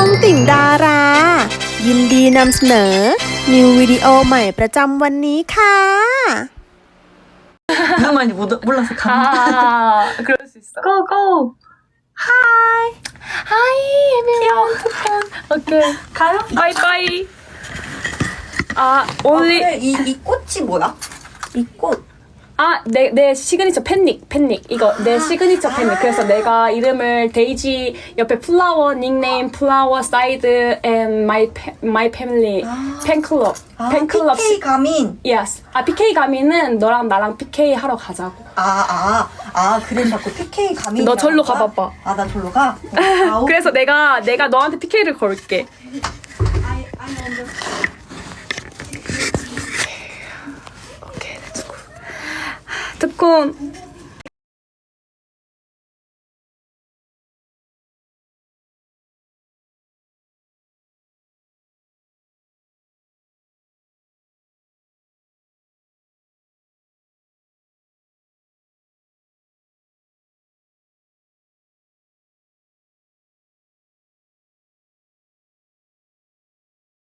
องติ่งดารา ยินดีนำเสนอ นิววิดีโอใหม่ประจำวันนี้ค่ะ 오랜만에 못, 몰라서 감. 아, 그럴 수 있어. 고고. 하이, everyone. 오케이. 가요? 바이바이. 아, only. 어, 이, 이 꽃이 뭐야? 이 꽃. 아, 내, 내 시그니처 팬닉, 팬닉. 이거 내 시그니처 팬닉. 그래서 내가 이름을 데이지 옆에 플라워, 닉네임, 플라워, 사이드, and my, pa- my family. 팬클럽. 아, 팬클럽. PK 가민. Yes. 아, PK 가면은 너랑 나랑 PK 하러 가자고. 아, 아, 아, 그래 자꾸 PK 가민. 너 절로 가봐봐. 아, 나 절로 가? 어, 아우. 그래서 내가, 내가 너한테 PK를 걸게. 오케이, 특권.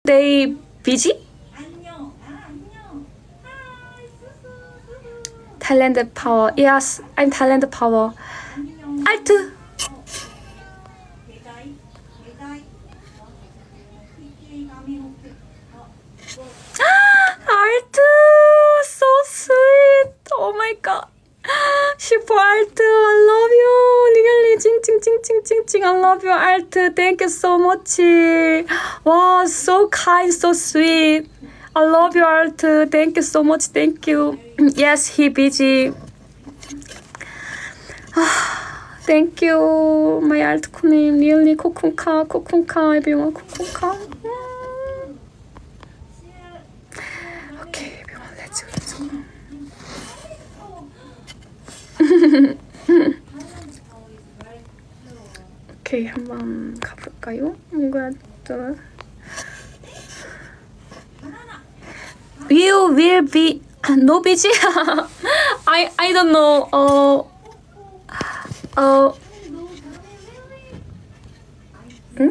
데이 비지? Talent power. Yes, I'm talent power. Alt. Alt, so sweet. Oh my god. Super Alt, I love you. Really, 찡찡찡찡찡찡 I love you, Alt. Thank you so much. Wow, so kind, so sweet. I love you, Alt. Thank you so much. Thank you. Yes, he busy. Thank you, my alt name. Really, 코쿤카, 코쿤카, everyone, 코쿤카. 음. Okay, everyone, let's go, let's go. 오케이, 한번 가볼까요? 뭔가 또 you will be uh, no busy. I I don't know. Oh. Oh. Hmm?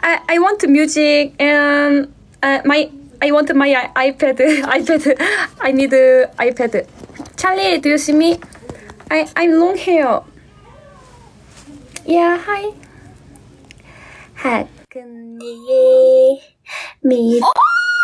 I I want music and uh, my I want my iPad iPad. I need iPad. Charlie, do you see me? I I'm long hair. Yeah, hi. Oh!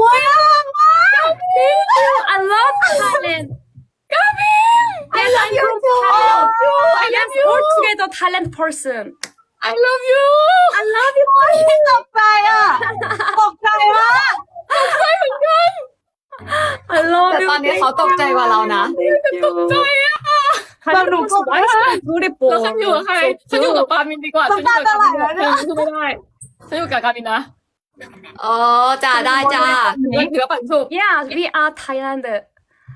ว้าวมาก I love Thailand กามิ I love you too I love you altogether talent person I love you I love you พี่ตกใจอะตกใจมากตกใจเหมือนกัน I love you ตอนนี้เขาตกใจกว่าเรานะ ตกใจอะเราหนูตกใจแล้วฉันอยู่กับใครฉันอยู่กับปามินดีกว่าฉันอยู่กับกามินฉันอยู่กับกามินนะ อ๋อจ้าได้จ้าเหนือปันสุก yeah we are Thailand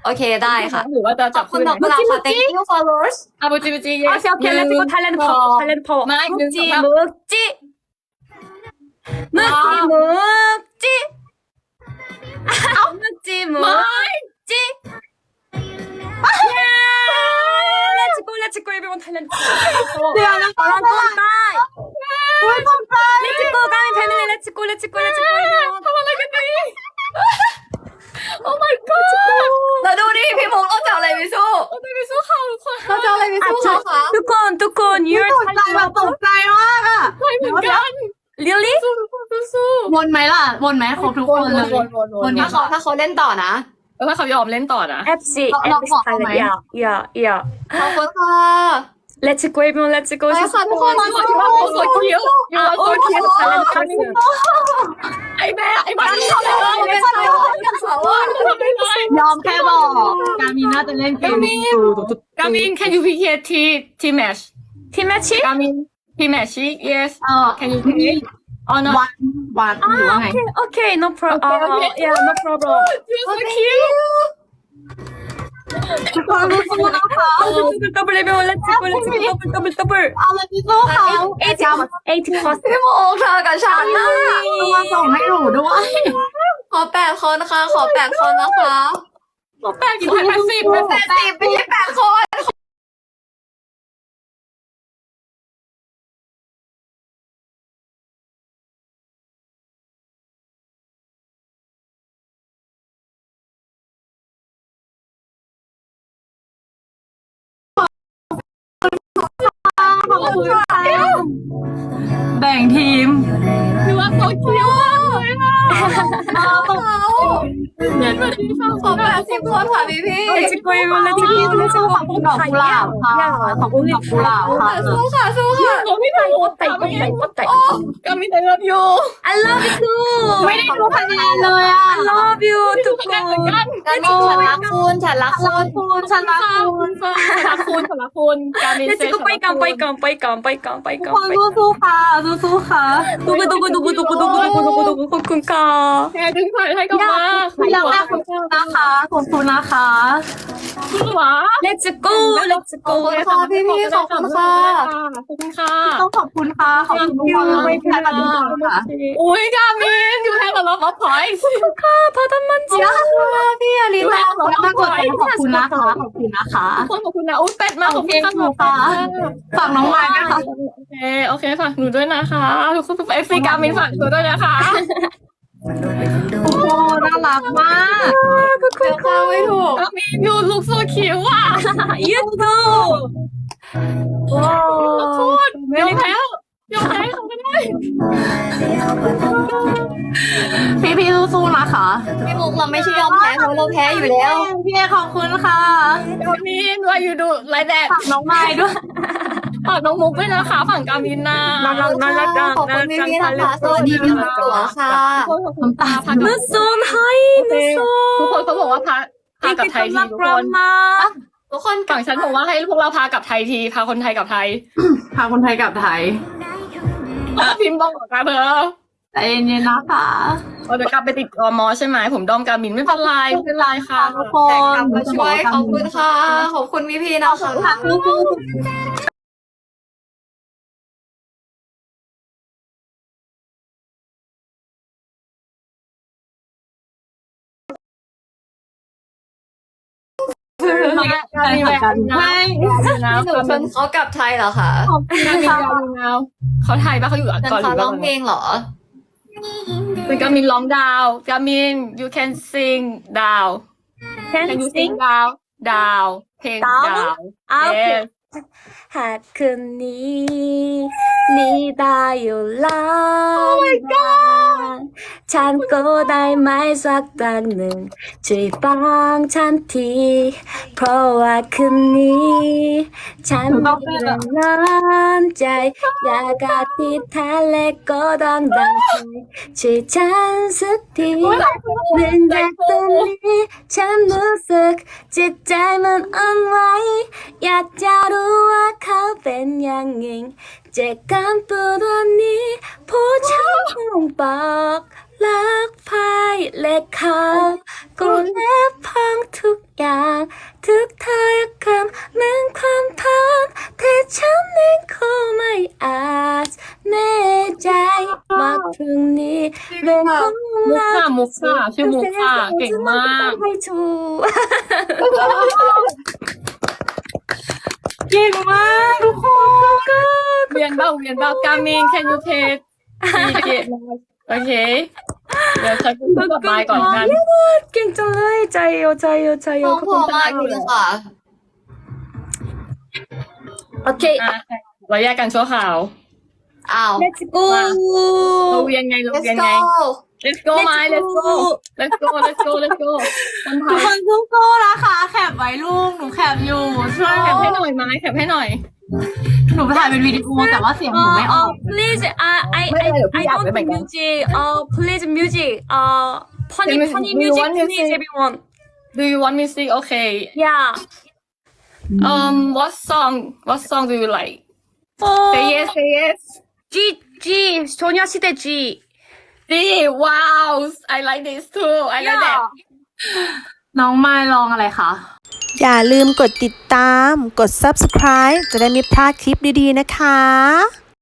โอเคได้ค่ะหรือว่าจะจับคุณน้องเราค่ะ thank you followers อะบุจิบุจิเย้โอเคโอเค let's go Thailand power Thailand power ไม่บุจิบุจิมุกจิมุกจิเอามุกจิมุกจิ let's go let's go everyone Thailand power เดี๋ยวนะ Thailand วนไหมล่ะวนไหมของทุกคนเลยวนวนถ้าเขาถ้าเขาเล่นต่อนะถ้าเขายอมเล่นต่อนะเอฟซีเราบอกไหมอย่าอย่าอย่าขอบคุณค่ะ Let's go everyone Let's go สุดทุกคนสุดทุกคนสุดคิ้วยูโรสุดคิ้วแต่ละคนไอแม่ไอแม่ทำอะไรไม่ทำอะไรยอมแค่บอกกามินน่าจะเล่นเกมกามิน can you PK T T match T match กามิน T match yes can you PK อ๋อ no วันวันหรือว่าไง Okay, no problem. Okay, okay. Uh, yeah, no problem. you're so cute ทุกคนรู้สึกนะคะ Double, double, double, let's go, let's go, double, double, double. เอาเลยพี่สู้เขา Eighty cost, eighty cost. พี่โมเธอกับฉันนะตัวส่งให้หนูด้วย ขอแปดคนนะคะ ขอแปดคนนะคะ ขอแปดกี่แปดสิบแปดแปดสิบไม่ใช่แปดคน แบ่งทีมคือว่าโซคิวมาเค่ะเขาเดี๋ยวมาดูฟังขอบคุณสิบคนค่ะพี่พี่เลจิกุยเลจิกุยเลจิกุยขอบคุณดอกกุหลาบค่ะขอบคุณดอกกุหลาบค่ะสู้ค่ะสู้ค่ะไม่ไปวดแต่งไม่ไปวดแต่งก็มีแต่ love you I love you ไม่ได้รู้ภรรยาเลยอะ I love you ประกันเหมือนกันฉันรักคุณฉันรักคุณฉันรักคุณฉันรักคุณฉันรักคุณการมินเซ่ฉันรักคุณไปกันไปกันไปกันไปกันไปกันสู้สู้ค่ะสู้สู้ค่ะตุ๊กตุ๊กัตุ๊กัตุ๊กัตุ๊กัตุ๊กัตุ๊กัตุ๊กตุ๊กขอบคุณค่ะแกดึงถอนให้กันมาขอบคุณนะคะขอบคุณนะคะคุณหวา Let's go Let's go ขอบคุณค่ะพี่ๆขอบคุณค่ะ ขอบคุณค่ะต้องขอบคุณค่ะขอบคุณพี่ไว้ค่ะอุ้ยกามินอยู่แทนกับเราขอพอยขอบคุณค่ะพอทำมันเจ้าพี่อลิตาขอบคุณกดขอบคุณนะคะขอบคุณนะคะขอบคุณนะอุ้ยเป็ดมากขอบคุณค่ะฝากน้องวายนะคะโอเคโอเคฝากหนูด้วยนะคะทุกคนไปซีกามินฝากหนูด้วยนะคะ โอ้โหน่ารักมากเดี๋ยวข้าวไม่ถูกกามิน you look so cute อะ You too ขอโทษยอมแล้วยอมแพ้เขาไม่ได้ พี่พี่ๆสู้ๆนะคะพี่มุกเราไม่ใช่ยอมแพ้เพราะเราแพ้อยู่แล้ว พี่เอขอบคุณค่ะกามิน why you do like that ฝากน้องไม้ด้วย ฝากน้องมุกด้วยนะคะฝั่งกามินนะน่ารักน่ารักจังขอบคุณพี่พี่นะคะสวัสดีพี่มุกตัวค่ะขอบคุณค่ะพักนุสนไฮนุสนทุกคนเขาบอกว่าพาพากับไทยทีทุกคนมาทุกคนฝั่งฉันบอกว่าให้พวกเราพากลับไทยทีพาคนไทยกลับไทย พาคนไทยกลับไทยพิมพ์บอกกับเธอใจเย็นๆนะคะเราจะกลับไปติดอมอใช่ไหมผมดอมกามินไม่เป็นไรไม่เป็นไรค่ะทุกคนมาช่วยขอบคุณค่ะขอบคุณพี่พี่นะคะ ค่ะสู้ๆกามินแบบนะไม่นะพี่หนูชวนเขากลับไทยเหรอคะกามินกามินนะเขาไทยปะเขาอยู่ฉันก่อนหขอรือร้ว่าองเพลงเหรอเป็นกามินร้องดาวกามิน you can sing ดาว can you sing ดาวดาวเพลงดาวอะโอเค Yes หากคืนนี้นี้ได้อยู่แล้วฉันก็ได้ไหมสักตังหนึ่งช่วยฟังฉันที เพราะว่าคืนนี้ ฉันมีเรื่องน้ำใจ อยากอธิษฐานและก็ดังดังใจช่วยฉันสักทีหนึ่งแดดตอนนี้ฉันรู้สึกจิตใจมันอ่อนไหวอยากจะรู้ว่าเขาเป็นยังไงเจ็บกันตัววันนี้ผู้ชายคงบอกรักภายและเขาก็แลบพังทุกอย่าง ทุกถ้อยคำเหมือนความพังแต่ฉันเองก็ไม่อาจแน่ใจว่าพรุ่งนี้เรื่องของมุกเราค่ะมุกค่ะชื่อมุกค่ะเก่งมาก ให้ถูก เก่งมากทุกคนเวียนเบ้าเวียนเบ้ากามิน can you play ดีเกตโอเค เดี๋ยวฉันพูดกับบายก่อนกันเก่งจังเลยใจโยใจโยใจโยน้องพอมากอยู่เลยค่ะโอเคอะเราแยกกันชั่วคราวอ้าว let's go เราเวียนไงเรา let's เวียน go ไง let's go ไม้ let's go let's go let's go let's go คนไท ทุก ย คนสู้ๆนะคะ แคปไว้ลูก หนูแคปอยู่ ช่วย แค แค ป ป ให้ ให้ หน่อยไม้แคปให้หน่อย หนูไปถ่ายเป็นวิดีโอแต่ว่าเสียงหนูไม่ออก please I I ไม่ I เป็นไรเดี๋ยวพี่ I อัด want ไว้เหมือนกัน music uh please music uh funny Music, funny do you music want please music? everyone do you want music okay yeah um what song what song do you like say oh yes say yes G G 소녀시대 G G wow I like this too I like that น้องไม้ลองอะไรคะ อย่าลืมกดติดตาม กด subscribe จะได้ไม่พลาดคลิปดีๆนะคะ